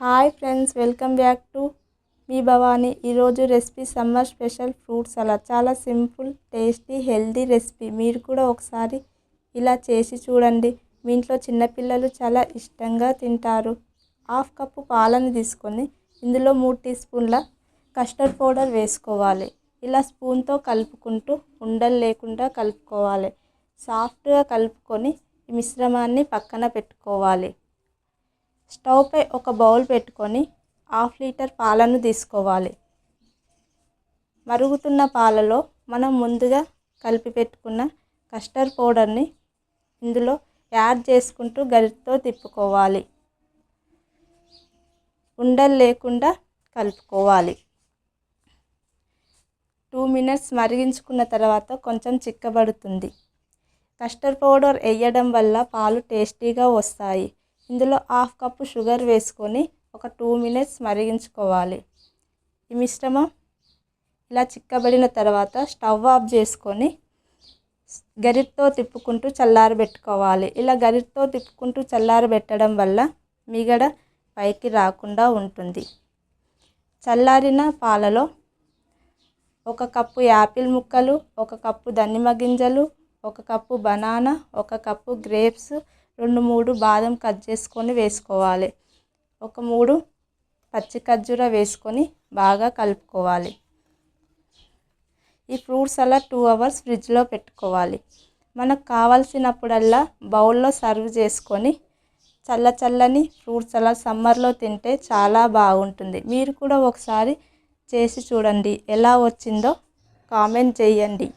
Hi friends welcome back to మీ భవానీ. ఈరోజు recipe summer special fruit salad. చాలా simple tasty healthy recipe. మీరు కూడా ఒకసారి ఇలా చేసి చూడండి. మీ ఇంట్లో చిన్నపిల్లలు చాలా ఇష్టంగా తింటారు. హాఫ్ కప్పు పాలను తీసుకొని ఇందులో మూడు టీ స్పూన్ల కస్టర్డ్ పౌడర్ వేసుకోవాలి. ఇలా స్పూన్తో కలుపుకుంటూ ఉండలు లేకుండా కలుపుకోవాలి. సాఫ్ట్గా కలుపుకొని ఈ మిశ్రమాన్ని పక్కన పెట్టుకోవాలి. స్టవ్పై ఒక బౌల్ పెట్టుకొని హాఫ్ లీటర్ పాలను తీసుకోవాలి. మరుగుతున్న పాలలో మనం ముందుగా కలిపి పెట్టుకున్న కస్టర్డ్ పౌడర్ని ఇందులో యాడ్ చేసుకుంటూ గరిటతో తిప్పుకోవాలి. ఉండలు లేకుండా కలుపుకోవాలి. టూ మినిట్స్ మరిగించుకున్న తర్వాత కొంచెం చిక్కబడుతుంది. కస్టర్డ్ పౌడర్ వేయడం వల్ల పాలు టేస్టీగా వస్తాయి. ఇందులో హాఫ్ కప్పు షుగర్ వేసుకొని ఒక టూ మినిట్స్ మరిగించుకోవాలి. ఈ మిశ్రమం ఇలా చిక్కబడిన తర్వాత స్టవ్ ఆఫ్ చేసుకొని గరిటతో తిప్పుకుంటూ చల్లారబెట్టుకోవాలి. ఇలా గరిటతో తిప్పుకుంటూ చల్లారబెట్టడం వల్ల మిగడ పైకి రాకుండా ఉంటుంది. చల్లారిన పాలలో ఒక కప్పు యాపిల్ ముక్కలు ఒక కప్పు దానిమ్మ గింజలు ఒక కప్పు బనానా ఒక కప్పు గ్రేప్స్ రెండు మూడు బాదం కట్ చేసుకొని వేసుకోవాలి. ఒక మూడు పచ్చి ఖర్జూర వేసుకొని బాగా కలుపుకోవాలి. ఈ ఫ్రూట్స్ అలా టూ అవర్స్ ఫ్రిడ్జ్లో పెట్టుకోవాలి. మనకు కావాల్సినప్పుడల్లా బౌల్లో సర్వ్ చేసుకొని చల్ల చల్లని ఫ్రూట్స్ అలా సమ్మర్లో తింటే చాలా బాగుంటుంది. మీరు కూడా ఒకసారి చేసి చూడండి. ఎలా వచ్చిందో కామెంట్ చేయండి.